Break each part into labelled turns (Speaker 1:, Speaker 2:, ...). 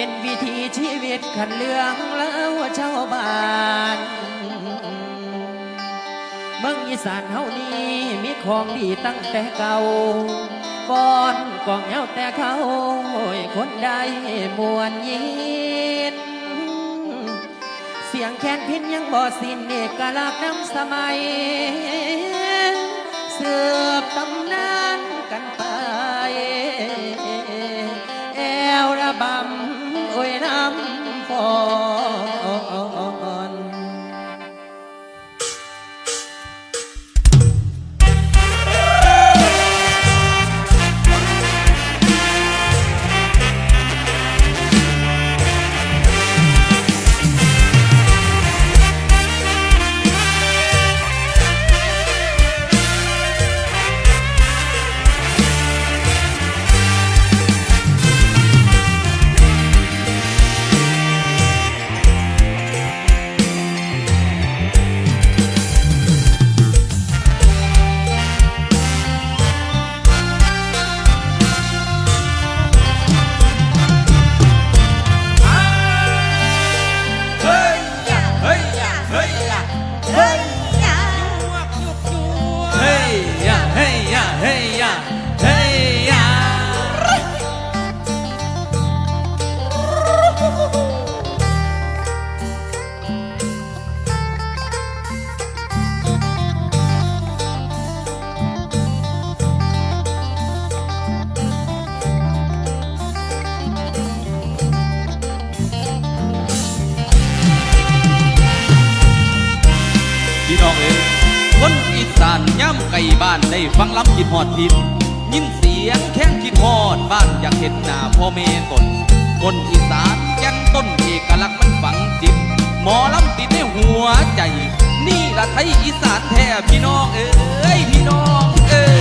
Speaker 1: เป็นวิถีชีวิตขันเรื่องแล้วชาวบ้านเมืองอีสานเฮานี้มีของดีตั้งแต่เก่าก่อนกองเหาแต่เขาคนใดมวนยินเสียงแคนพินยังบ่สิ้นเอกลักษณ์น้ำสมัยเสืบตำนานกันไป แอวระบำ
Speaker 2: สานย่ำไก่บ้านได้ฟังล้ำกินหอดทินยินเสียงแข้งคิดหอดบ้านอยากเห็นหน้าพ่อแม่ตนคนอีสานแก่นต้นเอกลักษณ์มันฝังจิตหมอลำติดในหัวใจ นี่ละไทยอีสานแท้พี่น้องเอ้ยพี่น้องเอ้ย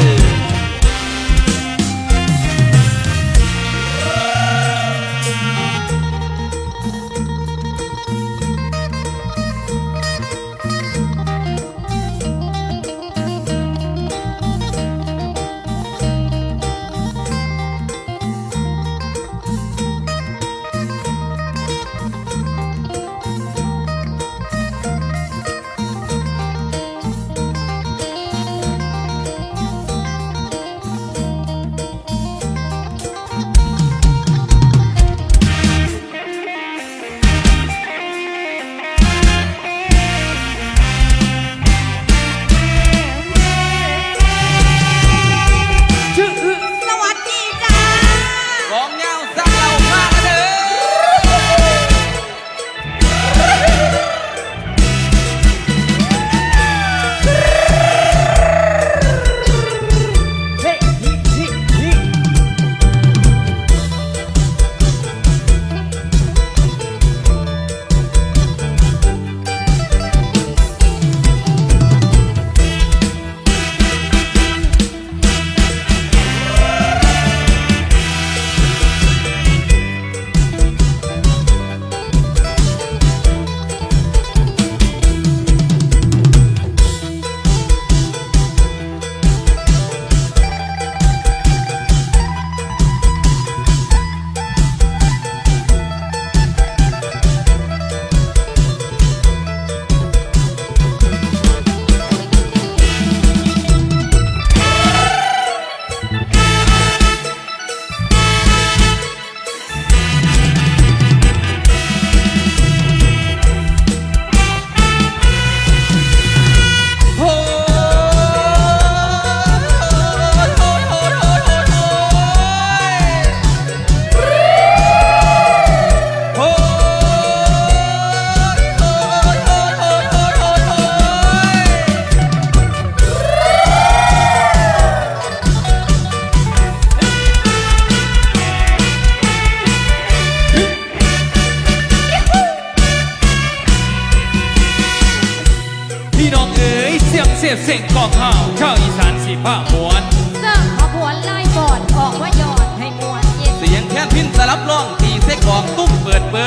Speaker 3: สี
Speaker 1: ย
Speaker 2: งเสียบเสียงกองข่าวชาวอีสานสีผ้ามวน
Speaker 3: เสิร์ฟขบวนไล่ก่อนบอกว่ายอดให้มวนเย็น
Speaker 2: เสียงแค่นพินสลับร้องตีเส้กองตุ้มเปิดเบิง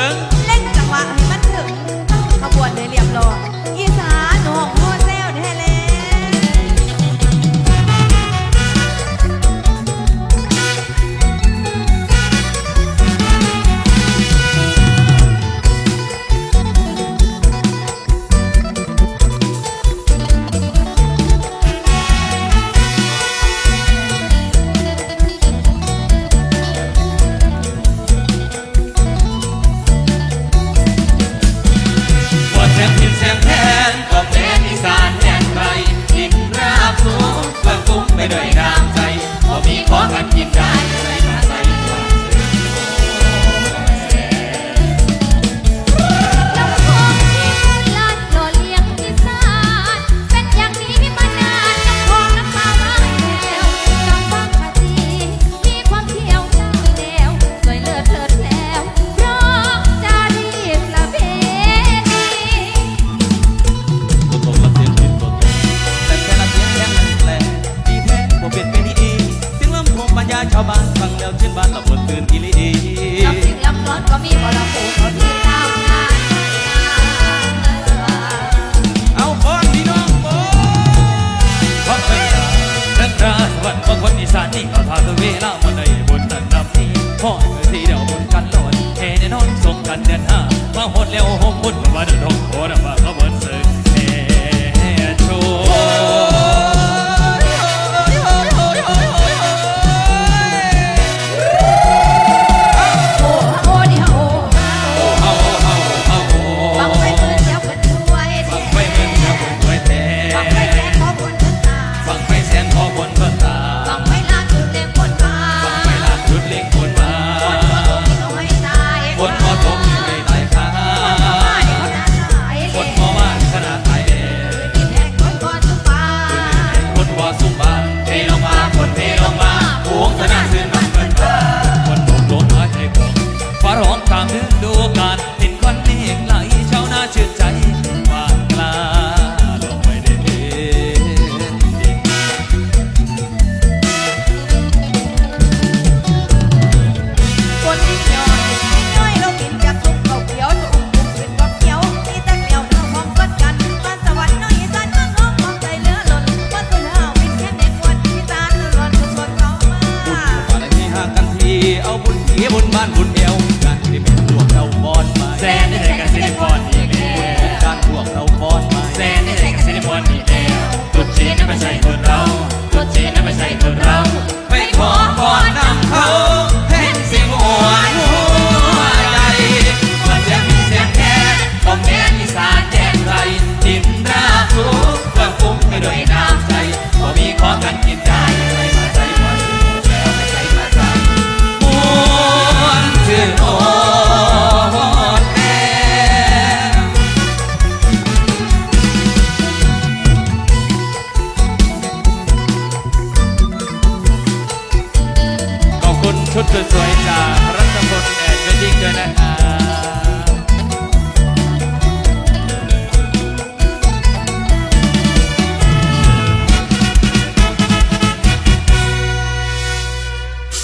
Speaker 3: เวลามันได้
Speaker 2: บนตัน
Speaker 3: รับนี้
Speaker 2: พ่อ
Speaker 4: เธอที่เดาบนกันหลอนแค่
Speaker 2: แน่นอนส่ง
Speaker 4: กันเดื
Speaker 3: อนห้ามาหด
Speaker 4: แล้ว
Speaker 2: หอมบุดมาดอ
Speaker 4: นง happens, I could Constituição.